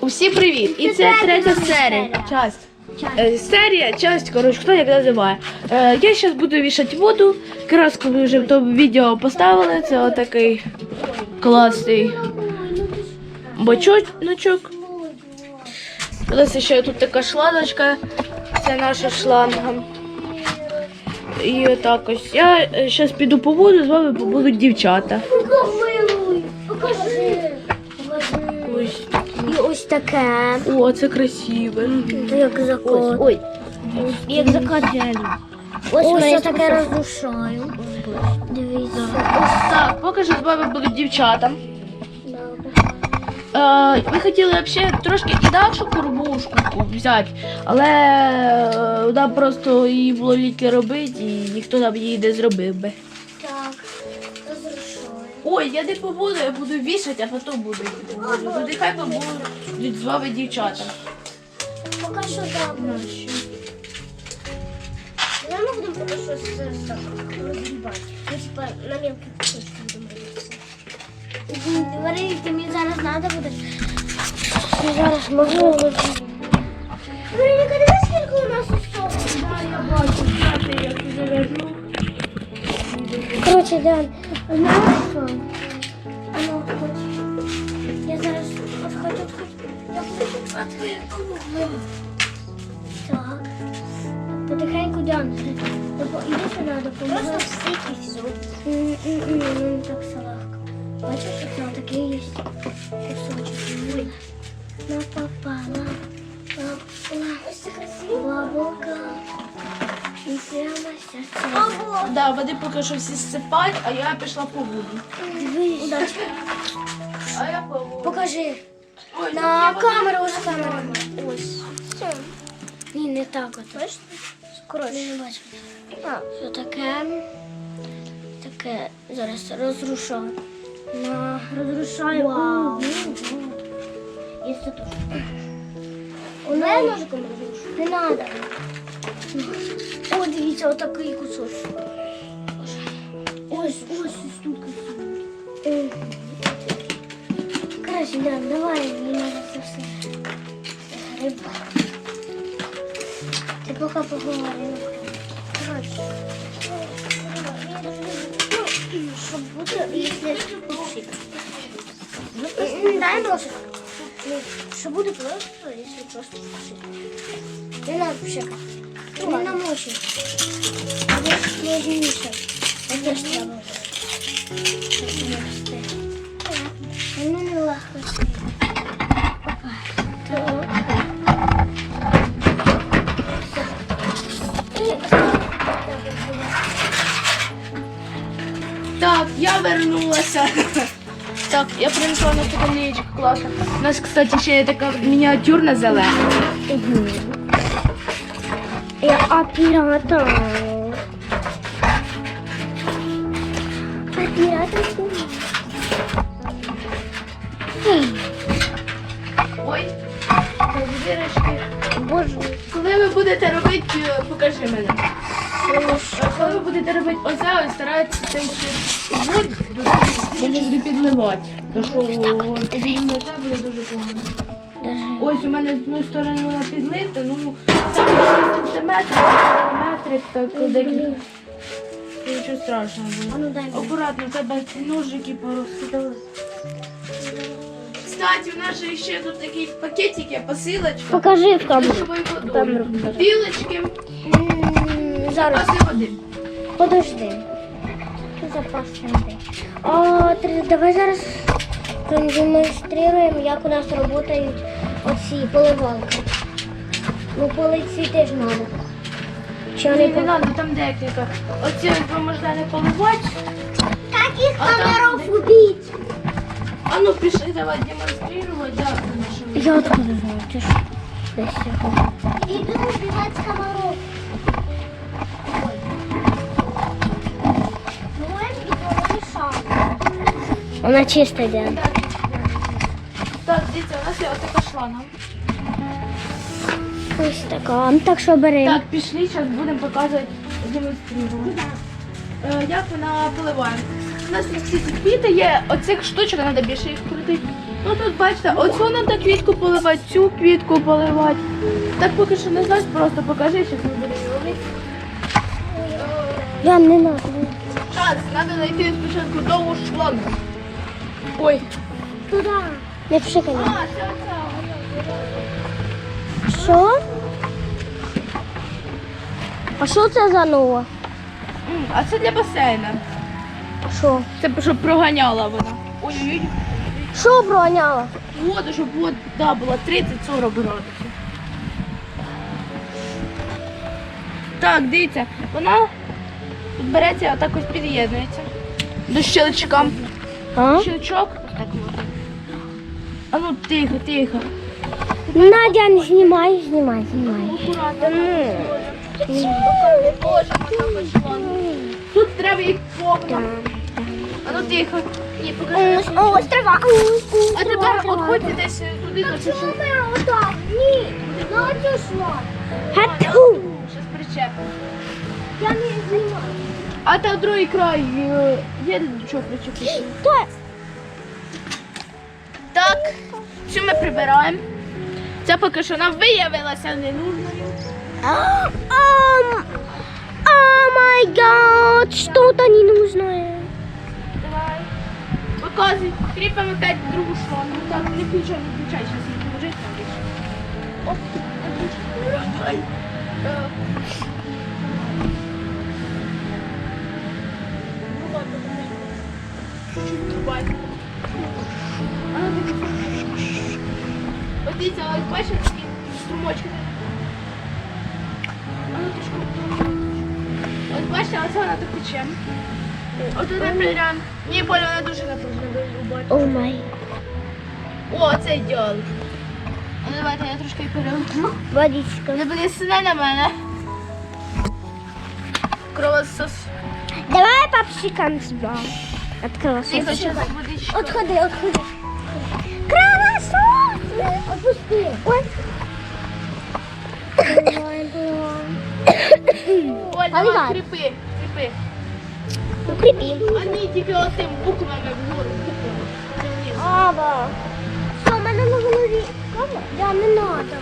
Усім привіт! І це третя серія. Часть. Е, Серія, часть, коротше, хто як називає. Е, я зараз буду вішати воду. Краску ви вже в тому відео поставили. Це отакий класний бочочок. У нас ще тут така шланочка. Це наша шланга. І отак ось. Я зараз піду по воду, з вами побудуть дівчата. Покажи, таке. О, це красиве. Як закат. Ой. Як закат реально. Ось, ось я таке розрушаю. Дивіться. Ось так, поки що з вами будуть дівчата. Е, ми хотіли взагалі трошки інакшу кормушку взяти, але е, нам просто її було ліки робити і ніхто нам її не зробив би. Так. Ой, я не побуду, я буду вішати, а потім буду їх побуду. Ну, нехай побудуть з вами дівчата. Поки що так. Давай ми будемо поки що зараз так розгрібати. Ми типа на мелкі кусочки будемо робити. Говори, ти мені зараз треба буде. Я зараз можу розгрібати. Вероніка, дивись, скільки у нас усього. Да, я бачу, знаєте, як зав'яжу. Коротше, Дан, знаєш що? А ну, хоч. Я зараз от хоч, от хоч. Я хочу твоєї допомоги. Так. Потихеньку, Дан. Допо- Іди сюди, допоможи. Просто всики все. Ну, не так все легко. Бачиш, що такий є кусочок. Ось це красиво. Да, вони поки що всі сипать, а я пішла по воду. Дивись. Удачі. А я по воду. Покажи. Ой, На тут є камеру, ось. Все. Ні, не так от. Бачиш? Коротше. Не бачу. А, що таке? Таке. Зараз розрушаю. На розрушаю. Вау. І це теж. У мене ножиком розрушу. Не треба. О, дивіться, отакий кусочок. Ось, ось тут красиво. Короче, да, давай, мне надо все. Риба. Ти поки поговорила. Короче. Щоб бути, якщо пушить. Дай ножик. Що буде просто, якщо просто пушить. Не надо пшикати. Не намочить. Це сложніше. Це ж треба. Ну, не легко. Так, я вернулася. Так, я принесла на фотолеечку класно. У нас, кстати, ще є така мініатюрна зелена. Я оператор. Оператор. Ой, дірочки. Боже. Коли ви будете робити, е, покажи мене. Е, Коли ви будете робити оце, ось старайтеся цей ще воду не підливати. Тому що це буде дуже погано. Ось у мене з одної сторони вона підлита, ну там 6 сантиметрів, метрів, так декілька. Нічого страшного А ну. Акуратно, в тебе ці ножики порозкидали. Кстати, у нас же ще тут такі пакетики, посилочка. Покажи в камеру. Камеру покажи. Білочки, Зараз. води. Подожди. Запас води. А, ти- давай зараз продемонструємо, як у нас працюють оці поливалки. Ну, полить цвіти ж треба. Чи вони не треба, там декілька. Оці ви можете не поливати. Таких А там комаров убить. А ну пішли, давай демонструвати. Да, нашому. Я откуда знаю, ти ж десь його. Іду убивати комаров. Вона чиста йде. Є отака шланга. Ось така. Ну, Так що бери. Так, пішли, зараз будемо показувати, демонструвати. Е, як вона поливає. У нас всі ці квіти є, оцих штучок, треба більше їх крутити. Ну тут бачите, оцю надо квітку поливати, цю квітку поливати. Так поки що не знаєш, просто покажи, що ми будемо робити. Я не надо. Так, треба знайти спочатку довгу шлангу. Ой. Туди. Не. А, оця. Що? А що це за нова? А це для басейна. Що? Це щоб проганяла вона. Ой-ой-ой. Що броняла? Воду, щоб вода була 30-40 градусів. Так, дивіться, вона тут береться отак ось під'єднується. До щелчка. А? Щелчок. Так от. А ну тихо, тихо. Надя, не знімай, знімай, знімай. Тут треба їх повно. А ну тихо. Ні, покажи. Ось, ось трава. А тепер от ходьте десь туди до отак? Ні, на цю шло. Гату. Щас причепимо. Я не знімаю. А та другий край е, є до чого причепити. Що ми прибираємо? Ця поки що нам виявилася ненужною. О май гад, что-то ненужное. Давай. Показуй, кріпимо опять другу шлангу. Так, не включай, не включай, зараз там більше. Оп, Давай. Е, Рубай, покажи. Чуть-чуть рубай. А ну. Ось дивіться, ось бачите такі струмочки. А ну трішки. Ось бачите, оце вона так тече. От туди прийдемо. Ні, Поля, вона дуже напружена, дуже рубати. О май. О, це ідеально. А ну давайте я трошки перемкну. Водичка. Не блісне на мене. Кровосос. Давай попшикаем себя. Открыла Тихо. Отходи, отходи. Отпусти. Ой. Оль, давай, кріпи, кріпи. Ні, тільки отим буквами вгору. Це Що, в мене на голові? Я не надо.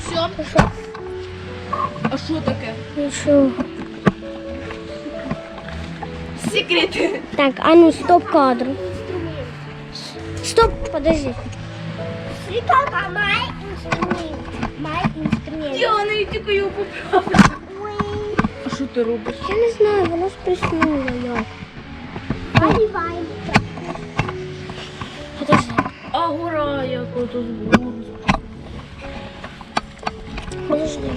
Все. А що таке? Нічого. Секрети. Так, а ну стоп кадр. Стоп, подожди. Світалка, май інструмент. Май інструмент. Я не тільки його поправила. А що ти робиш? Я не знаю, воно сприснуло як. Наливаємо. Подожди. А гора як ото збору. Подожди,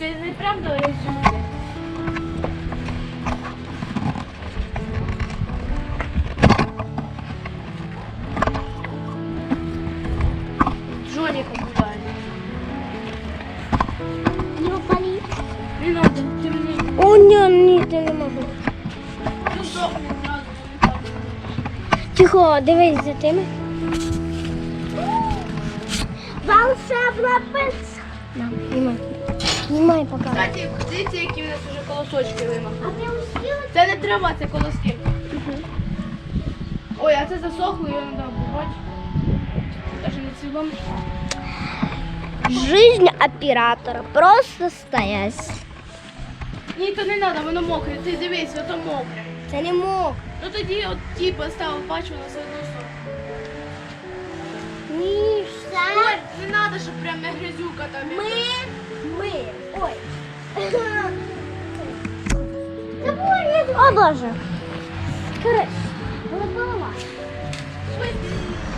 Тільки не прям до сюди. Джоніка буває. Не упали. Не надо, ти мені. О, ні, ні, ти не можу. Ну що. Тихо, дивись за тими. Волшебна пицца. На, знімай. Знімай поки. Кстати, дивіться, які в нас вже колосочки вимахали. Це не трава, це колоски. Ой, а це засохло, його треба обувати. Даже не цілом. Жизнь оператора просто стоять. Ні, то не треба, воно мокре. Ти дивись, ото мокре. Це не мог. Ну тоді от ті поставив, бачу, воно все одно. Ні, Коль, не треба, щоб прям не грязюка там. Ми, ми, ой. О, Боже. Короче, голова.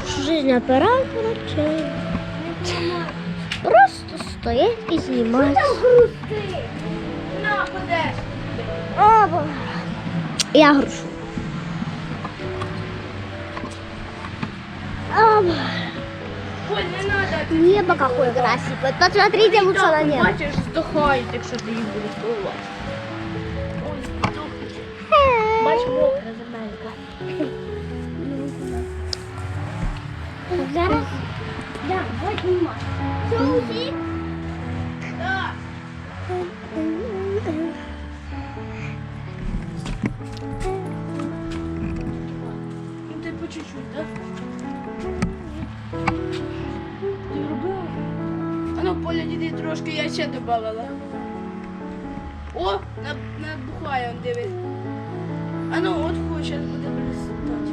Жизнь оператора чи... Просто стоять і знімають. На, подеш. О, Боже. Я грушу. О, Боже. Не. Небо какое красивое. Посмотрите лучше на небо. Бачиш, здохають, якщо ти їх будеш поливати. Ой, здохнуть. Бач, мокре земелька. Ще додавала. О, на- набухає, он дивись. А ну, от фу, зараз буде блистати.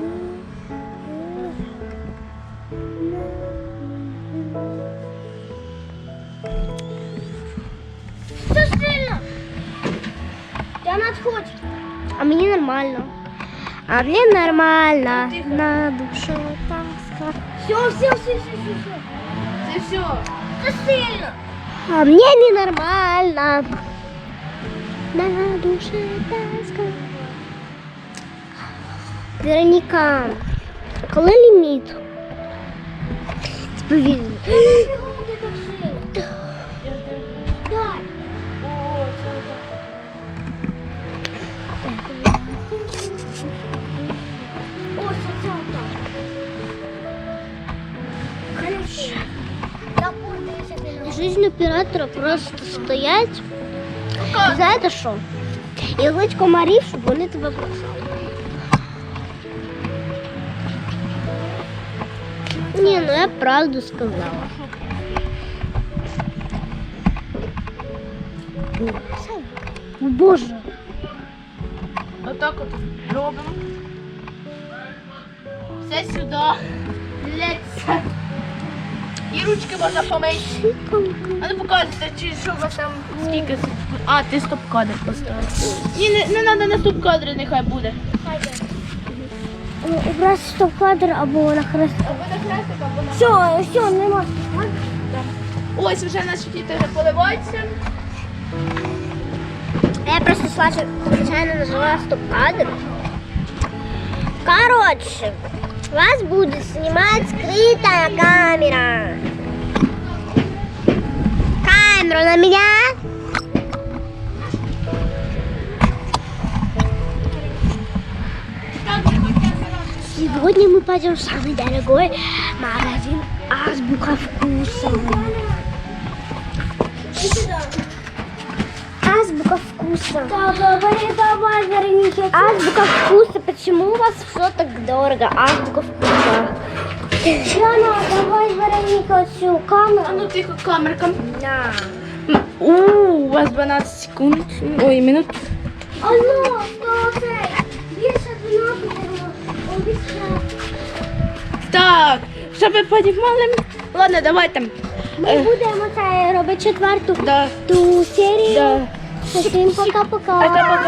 Це сильно. Я надходь. А мені нормально. А мені нормально. Тихо. На душе тоска. Все, все, все, все, все, все. Це все. Це сильно. А мне ненормально. На душе тоска. Вероніка, коли ліміт? Повільно. Жизнь оператора просто стоять. Знаєте що? І лить комарів, щоб вони тебе бросали. Ні, ну я правду сказала. О, Боже. Отак от робимо. Все сюди. Лється. І ручки можна помити. А ну покажете, чи що у вас там скільки. А, ти стоп-кадр поставив. Ні, не, не треба на стоп-кадри, нехай буде. Убрати стоп-кадр або на хрест. Або на хрестик, або на... Все, все, нема. Ось вже наші діти вже поливаються. Я просто Слаша случайно нажала стоп-кадр. Короче, вас будет снимать скрытая камера. Камеру на меня. Сегодня мы пойдем в самый дорогой магазин Азбука Вкуса. Азбука вкуса. Азбука вкуса. Почему у вас все так дорого? Азбука вкуса. Яна, давай, Вероника, всю А ну тихо, камерка. Да. У, у вас 12 секунд. Ой, минут. Алло, що це? Більше 12 обіцяю. Так, щоб ви підіймали. Ладно, давайте. Ми Е, будемо це робити четверту Да. ту серію. Да. Всім пока-пока. Пока-пока.